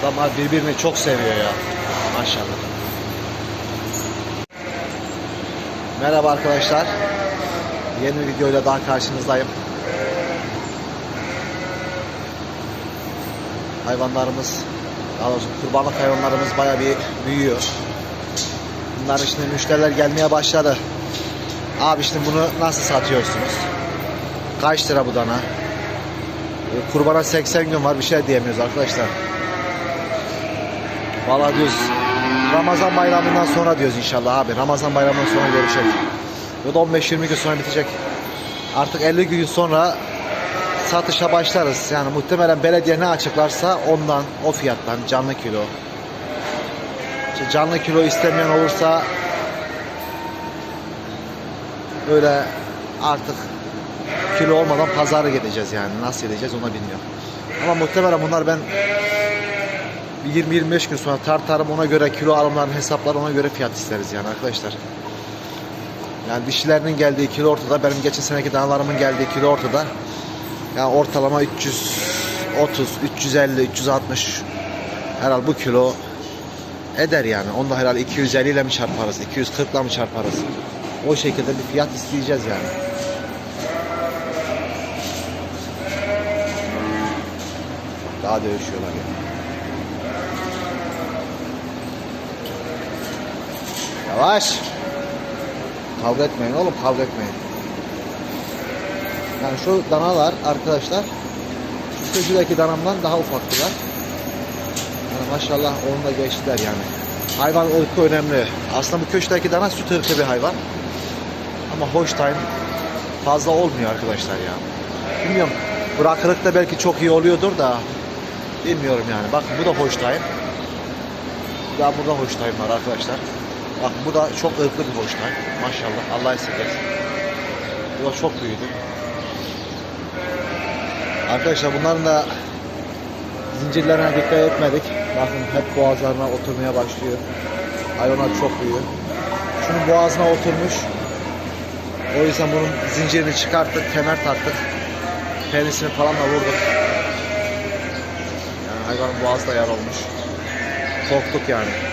Adamlar birbirini çok seviyor ya. Maşallah. Merhaba arkadaşlar. Yeni bir videoyla daha karşınızdayım. Hayvanlarımız, daha doğrusu kurbanlık hayvanlarımız bayağı bir büyüyor. Bunlar şimdi müşteriler gelmeye başladı. Abi şimdi bunu nasıl satıyorsunuz? Kaç lira bu dana? Kurbana 80 gün var bir şey diyemiyoruz arkadaşlar. Valla diyoruz Ramazan bayramından sonra diyoruz inşallah abi. Ramazan bayramından sonra görüşelim. Ya da 15-20 gün sonra bitecek. Artık 50 gün sonra satışa başlarız. Yani muhtemelen belediye ne açıklarsa ondan, o fiyattan canlı kilo. İşte canlı kilo istemeyen olursa böyle artık kilo olmadan pazara gideceğiz yani. Nasıl gideceğiz onu bilmiyorum. Ama muhtemelen bunlar ben bir 20-25 gün sonra tartarım ona göre kilo alımlarını hesaplar ona göre fiyat isteriz yani arkadaşlar. Yani dişilerinin geldiği kilo ortada. Benim geçen seneki danalarımın geldiği kilo ortada. Yani ortalama 330, 350, 360 herhalde bu kilo eder yani. Onu da herhalde 250 ile mi çarparız, 240 ile mi çarparız? O şekilde bir fiyat isteyeceğiz yani. Daha dövüşüyorlar yani. Yavaş. Kavga etmeyin oğlum kavga etmeyin. Yani şu danalar arkadaşlar şu köşedeki danamdan daha ufaktılar. Yani maşallah onu da geçtiler yani. Hayvan ırkı önemli. Aslında bu köşedeki dana süt ırkı bir hayvan. Ama Holstein fazla olmuyor arkadaşlar ya. Bilmiyorum. Bırakırıkta belki çok iyi oluyordur da bilmiyorum yani. Bakın bu da Holstein. Daha burada Holstein var arkadaşlar. Bak bu da çok ırklı bir Holstein. Maşallah Allah esirgesin. Bu da çok büyüdü. Arkadaşlar bunların da zincirlerine dikkat etmedik. Bakın hep boğazlarına oturmaya başlıyor. Hayvanlar çok büyüyor. Şunun boğazına oturmuş. O yüzden bunun zincirini çıkarttık, kemer taktık. Penisini falan da vurduk. Yani hayvanın boğazı da yar olmuş. Korktuk yani.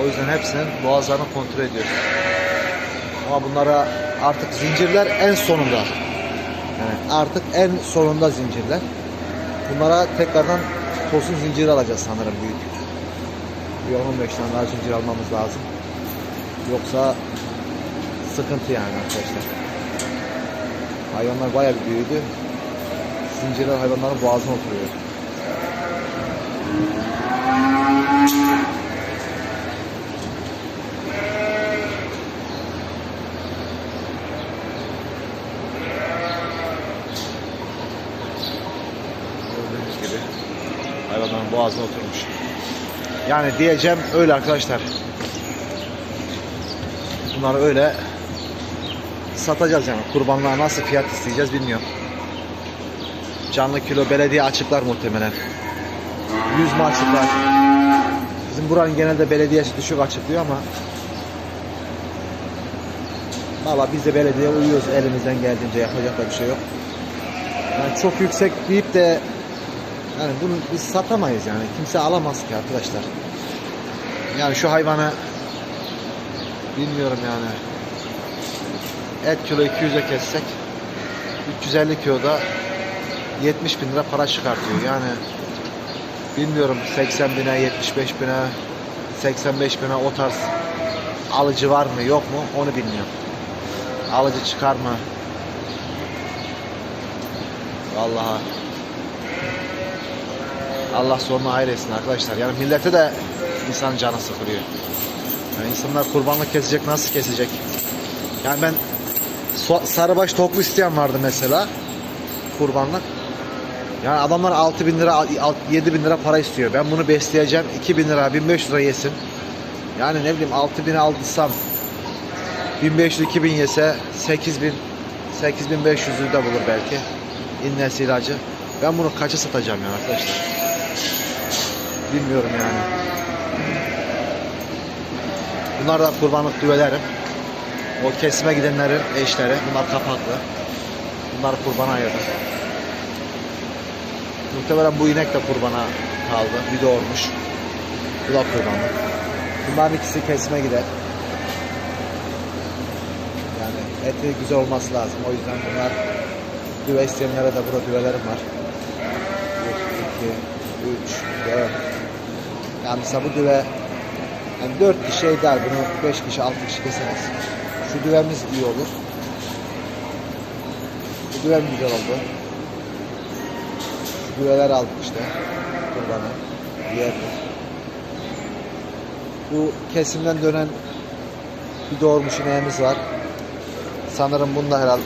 O yüzden hepsinin boğazlarını kontrol ediyoruz. Ama bunlara artık zincirler en sonunda. Yani artık en sonunda zincirler. Bunlara tekrardan tosun zinciri alacağız sanırım büyük. Bir 10-15 tane daha zincir almamız lazım. Yoksa sıkıntı yani arkadaşlar. Hayvanlar bayağı bir büyüdü. Zincirler hayvanların boğazına oturuyor. Gördüğünüz gibi hayvanların boğazına oturmuş. Yani diyeceğim öyle arkadaşlar. Bunları öyle satacağız yani. Kurbanlığa nasıl fiyat isteyeceğiz bilmiyorum. Canlı kilo belediye açıklar muhtemelen. 100 mü açıklar? Bizim buranın genelde belediyesi düşük açıklıyor ama Valla biz de belediye uyuyoruz elimizden geldiğince yapacak da bir şey yok. Yani çok yüksek deyip de yani bunu biz satamayız yani. Kimse alamaz ki arkadaşlar. Yani şu hayvanı bilmiyorum yani. Et kilo 200'e kessek 350 kiloda 70 bin lira para çıkartıyor. Yani bilmiyorum 80 bine, 75 bine, 85 bine o tarz alıcı var mı yok mu onu bilmiyorum. Alıcı çıkar mı? Vallahi Allah sonunu hayır arkadaşlar. Yani millete de insan canı sıkılıyor. Yani insanlar kurbanlık kesecek nasıl kesecek? Yani ben sarıbaş toklu isteyen vardı mesela kurbanlık. Yani adamlar 6 bin lira 7 bin lira para istiyor. Ben bunu besleyeceğim 2 bin lira 1500 lira yesin. Yani ne bileyim 6 bin aldıysam 1500 2000 yese 8000 8500'ü de bulur belki. İnnesi ilacı. Ben bunu kaça satacağım yani arkadaşlar? Bilmiyorum yani. Bunlar da kurbanlık düvelerim. O kesime gidenlerin eşleri. Bunlar kapaklı. Bunları kurbana ayırdım. Muhtemelen bu inek de kurbana kaldı. Bir doğurmuş. Bu da kurbanlık. Bunların ikisi kesime gider. Yani eti güzel olması lazım. O yüzden bunlar düve isteyenlere de burada düvelerim var. 1, 2, 3, 4. Yani mesela bu düve yani 4 kişi eder bunu 5 kişi 6 kişi keseriz. Şu düvemiz iyi olur. Bu düvem güzel oldu. Şu düveler aldık işte. Kurbana. Diğer bu kesimden dönen bir doğurmuş ineğimiz var. Sanırım bunda herhalde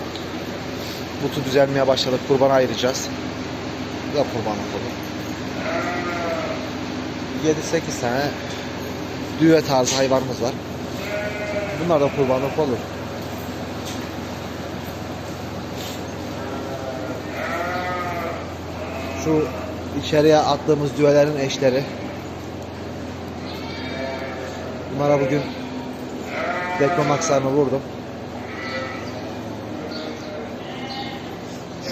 butu düzelmeye başladık. Kurbana ayıracağız. Da kurbanlık olur. 7-8 tane düve tarzı hayvanımız var. Bunlar da kurbanlık olur. Şu içeriye attığımız düvelerin eşleri. Bunlara bugün dekromakslarını vurdum.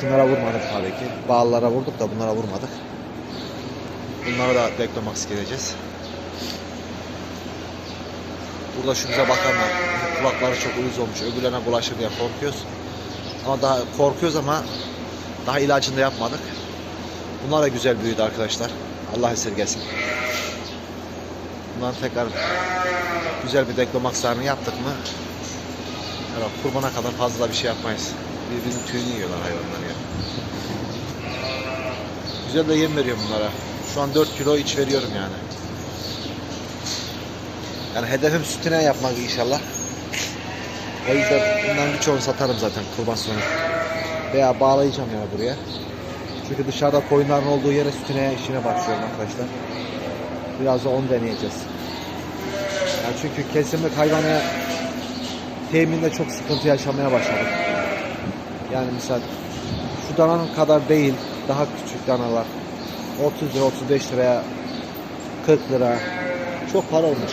Şunlara vurmadık tabii ki. Bağlılara vurduk da bunlara vurmadık. Bunlara da dekromax gireceğiz. Burada şu bize bakanlar kulakları çok uyuz olmuş. Öbürlerine bulaşır diye korkuyoruz. Ama daha korkuyoruz ama daha ilacını da yapmadık. Bunlar da güzel büyüdü arkadaşlar. Allah esirgesin. Bunların tekrar güzel bir deklomakslarını yaptık mı evet, kurbana kadar fazla bir şey yapmayız. Birbirinin tüyünü yiyorlar hayvanlar ya. Güzel de yem veriyorum bunlara. Şu an 4 kilo iç veriyorum yani. Yani hedefim sütüne yapmak inşallah. O yüzden bundan birçoğunu satarım zaten kurban sonu. Veya bağlayacağım yani buraya. Çünkü dışarıda koyunların olduğu yere sütüne işine başlıyorum arkadaşlar. Biraz da onu deneyeceğiz. Yani çünkü kesimlik hayvanı teminde çok sıkıntı yaşamaya başladık. Yani misal şu dananın kadar değil daha küçük danalar 30 lira 35 liraya 40 lira çok para olmuş.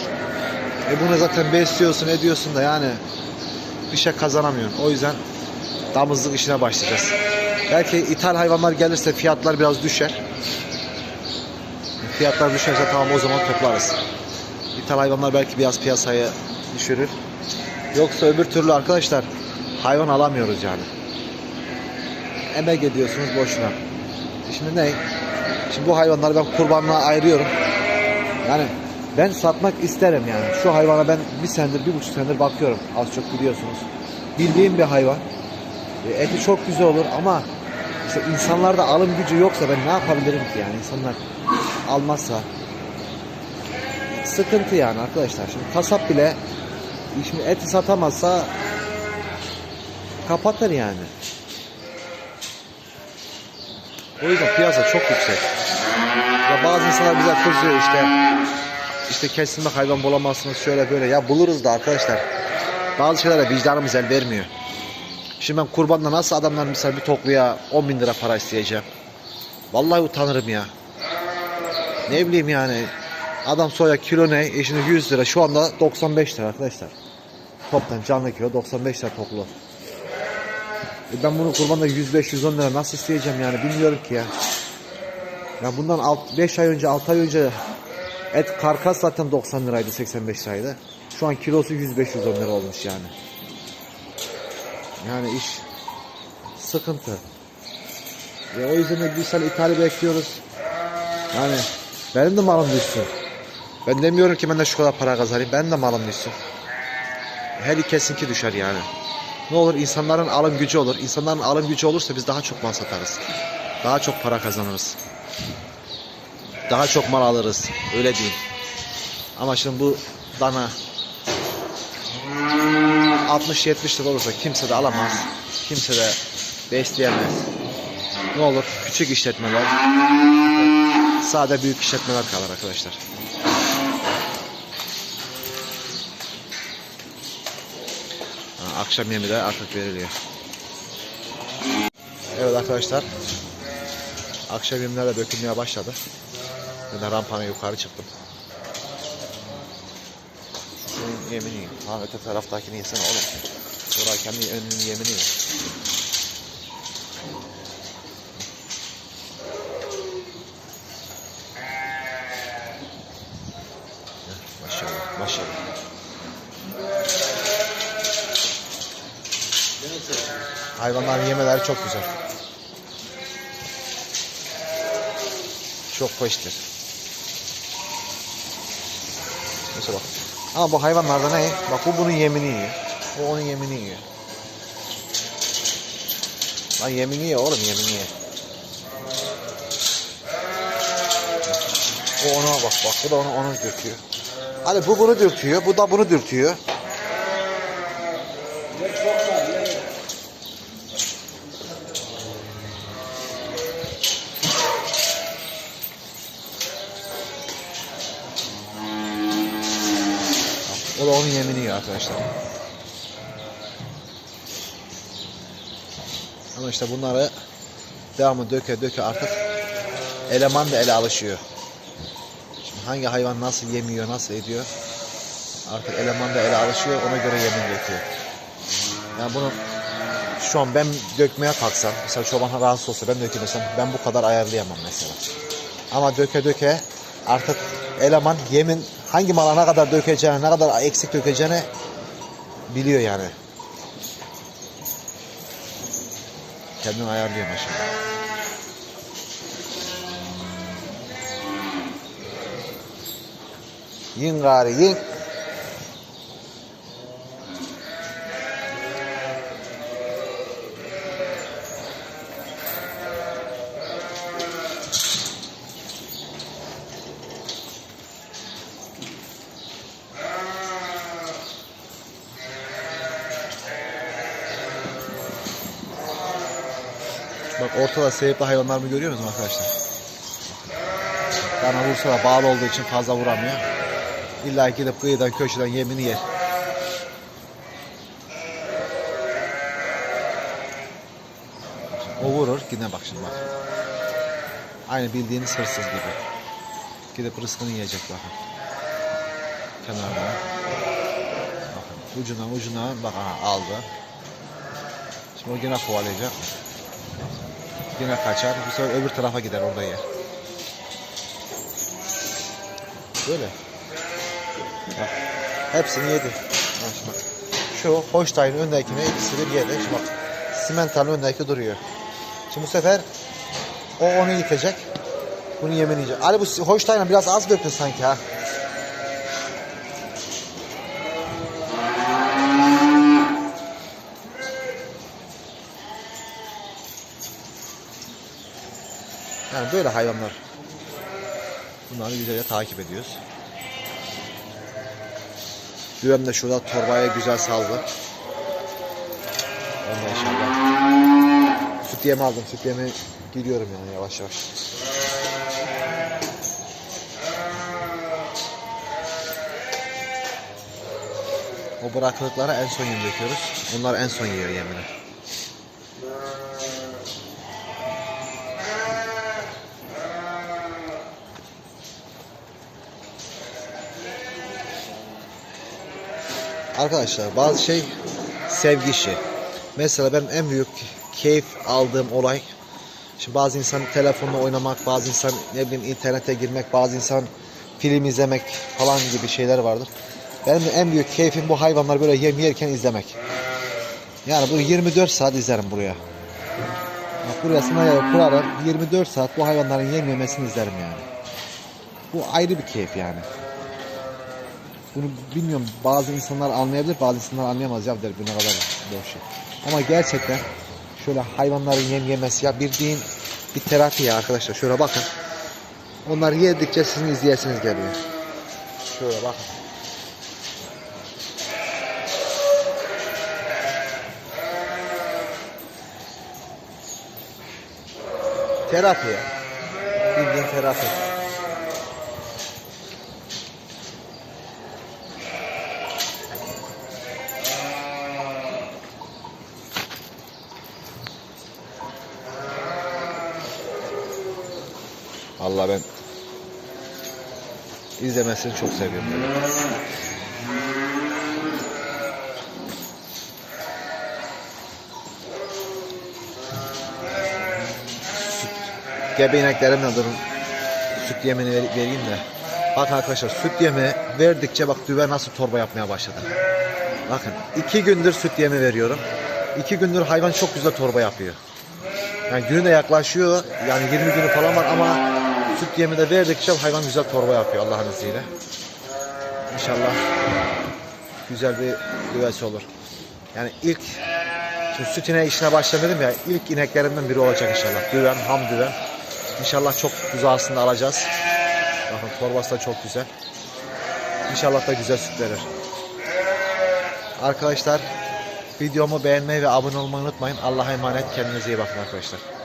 E bunu zaten besliyorsun ediyorsun da yani bir şey kazanamıyorsun. O yüzden damızlık işine başlayacağız. Belki ithal hayvanlar gelirse fiyatlar biraz düşer. Fiyatlar düşerse tamam o zaman toplarız. İthal hayvanlar belki biraz piyasayı düşürür. Yoksa öbür türlü arkadaşlar hayvan alamıyoruz yani. Emek ediyorsunuz boşuna. Şimdi ne? Şimdi bu hayvanları ben kurbanlığa ayırıyorum. Yani ben satmak isterim yani. Şu hayvana ben bir senedir, bir buçuk senedir bakıyorum. Az çok biliyorsunuz. Bildiğim bir hayvan. E, Eti çok güzel olur ama işte insanlarda alım gücü yoksa ben ne yapabilirim ki yani insanlar almazsa sıkıntı yani arkadaşlar. Şimdi kasap bile şimdi eti satamazsa kapatır yani. O yüzden piyasa çok yüksek. Ya bazı insanlar bize kızıyor işte işte kesilme hayvan bulamazsınız şöyle böyle. Ya buluruz da arkadaşlar. Bazı şeylere vicdanımız el vermiyor. Şimdi ben kurbanda nasıl adamlar misal bir tokluya 10 bin lira para isteyeceğim. Vallahi utanırım ya. Ne bileyim yani. Adam soya kilo ne? E şimdi 100 lira. Şu anda 95 lira arkadaşlar. Toptan canlı kilo 95 lira toplu. E ben bunu kurbanda 105-110 lira nasıl isteyeceğim yani bilmiyorum ki ya. Ya bundan 5 ay önce 6 ay önce et karkas zaten 90 liraydı 85 liraydı. Şu an kilosu 105-110 lira olmuş yani. Yani iş sıkıntı. Ve o yüzden de sene ithali bekliyoruz. Yani benim de malım düşsün. Ben demiyorum ki ben de şu kadar para kazanayım. Ben de malım düşsün. Her kesinki düşer yani. Ne olur insanların alım gücü olur. İnsanların alım gücü olursa biz daha çok mal satarız. Daha çok para kazanırız. Daha çok mal alırız. Öyle diyeyim. Ama şimdi bu dana 60-70 lira olursa kimse de alamaz. Kimse de besleyemez. Ne olur küçük işletmeler sade büyük işletmeler kalır arkadaşlar. Akşam yemi de artık veriliyor. Evet arkadaşlar. Akşam yemler de dökülmeye başladı. Ben de rampana yukarı çıktım. Senin yemini yiyin. Ha öte taraftakini yesene oğlum. Oraya kendi önünün yemini ye. Hayvanların yemeleri çok güzel. Çok hoştur. Mesela bak. Ama bu hayvanlarda ne? Bak bu bunun yemini yiyor. O onun yemini yiyor. Lan yemini yiyor oğlum yemini yiyor. O ona bak bak bu da onu onu dürtüyor. Hani bu bunu dürtüyor, bu da bunu dürtüyor. O da onun yemini yiyor arkadaşlar. Ama işte bunları devamlı döke döke artık eleman da ele alışıyor. Şimdi hangi hayvan nasıl yemiyor, nasıl ediyor artık eleman da ele alışıyor ona göre yemin döküyor. Yani bunu şu an ben dökmeye kalksam, mesela çoban rahatsız olsa ben dökemesem ben bu kadar ayarlayamam mesela. Ama döke döke artık eleman yemin hangi mala ne kadar dökeceğini, ne kadar eksik dökeceğini biliyor yani. Kendini ayarlıyor maşallah. Yin gari yin. Bak ortada seyipli hayvanlarımı görüyor musunuz arkadaşlar? Bana vursa da bağlı olduğu için fazla vuramıyor. İlla gidip kıyıdan köşeden yemini yer. O vurur yine bak şimdi bak. Aynı bildiğiniz hırsız gibi. Gidip rızkını yiyecek bakın. Kenarda. Bakın ucuna ucuna bak aha aldı. Şimdi o yine kovalayacak. Yine kaçar. Bu sefer öbür tarafa gider orada yer. Böyle. Bak. Hepsini yedi. Bak, bak. Şu Holstein'in öndekini ikisi bir yedi. Şimdi bak. Simental'ın öndeki duruyor. Şimdi bu sefer o onu yıkacak. Bunu yemini yiyecek. Ali bu Holstein'a biraz az döktün sanki ha. Yani böyle hayvanlar. Bunları güzelce takip ediyoruz. Düğüm de şurada torbaya güzel saldı. Ondan inşallah. Süt yemi aldım. Süt yemi gidiyorum yani yavaş yavaş. O bırakılıklara en son yem döküyoruz. Onlar en son yiyor yemini. Arkadaşlar bazı şey sevgi işi. Mesela ben en büyük keyif aldığım olay Şimdi bazı insan telefonla oynamak, bazı insan ne bileyim internete girmek, bazı insan film izlemek falan gibi şeyler vardır. Benim en büyük keyfim bu hayvanları böyle yem yerken izlemek. Yani bunu 24 saat izlerim buraya. Bak buraya sınavı kurarım. 24 saat bu hayvanların yem yemesini izlerim yani. Bu ayrı bir keyif yani. Bunu bilmiyorum bazı insanlar anlayabilir bazı insanlar anlayamaz ya der bu ne kadar boş şey. Ama gerçekten şöyle hayvanların yem yemesi ya bildiğin bir terapi ya arkadaşlar şöyle bakın. Onlar yedikçe sizin izleyesiniz geliyor. Şöyle bakın. Terapi ya. Bildiğin terapi. Allah ben izlemesini çok seviyorum. böyle. Gebe ineklerimle durun. Süt yemini ver- vereyim de. Bakın arkadaşlar süt yemi verdikçe bak düve nasıl torba yapmaya başladı. Bakın iki gündür süt yemi veriyorum. iki gündür hayvan çok güzel torba yapıyor. Yani günü de yaklaşıyor. Yani 20 günü falan var ama süt yemi de verdikçe hayvan güzel torba yapıyor Allah'ın izniyle. İnşallah güzel bir güvesi olur. Yani ilk şimdi süt ineği işine başladım ya ilk ineklerimden biri olacak inşallah. Düven, ham düven. İnşallah çok buzağısını alacağız. Bakın torbası da çok güzel. İnşallah da güzel süt verir. Arkadaşlar videomu beğenmeyi ve abone olmayı unutmayın. Allah'a emanet. Kendinize iyi bakın arkadaşlar.